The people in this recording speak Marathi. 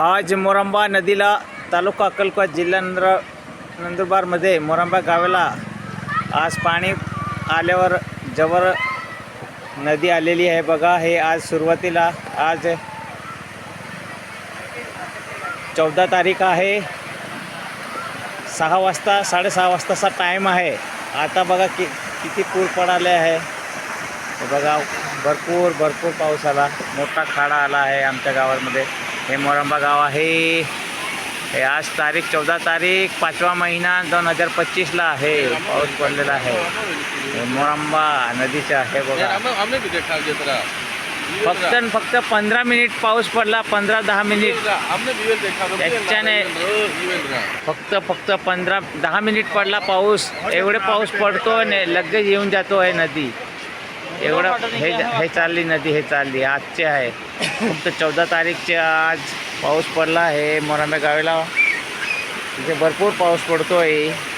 आज मोरांबा नदीला तालुका अक्कलकोट जिल्हा नंद्र नंदुरबारमध्ये मोरांबा गावाला आज पाणी आल्यावर जवळ नदी आलेली आहे. बघा हे आज सुरुवातीला आज चौदा तारीख आहे. सहा वाजता साडेसहा वाजताचा टाईम आहे. आता बघा कि किती पूर पडाले आहे. बघा भरपूर भरपूर पाऊस आला. मोठा खाडा आला आहे आमच्या गावामध्ये. हे मोरंबा गाव आहे. हे आज तारीख चौदा तारीख पाचवा महिना दोन हजार पच्चीसला आहे. पाऊस पडलेला आहे. हे मोरंबा नदीच्या हे बघा. फक्त न फक्त पंधरा मिनिट पाऊस पडला पंधरा दहा मिनिट. त्याच्याने- फक्त फक्त पंधरा दहा मिनिट पडला पाऊस. एवढे पाऊस पडतो आणि लगेच येऊन जातो आहे नदी. एवढं हे हे चालली नदी हे चालली. आजचे आहे. फक्त चौदा तारीखचे आज पाऊस पडला आहे. मोरांबे गावीला. तिथे भरपूर पाऊस पडतो आहे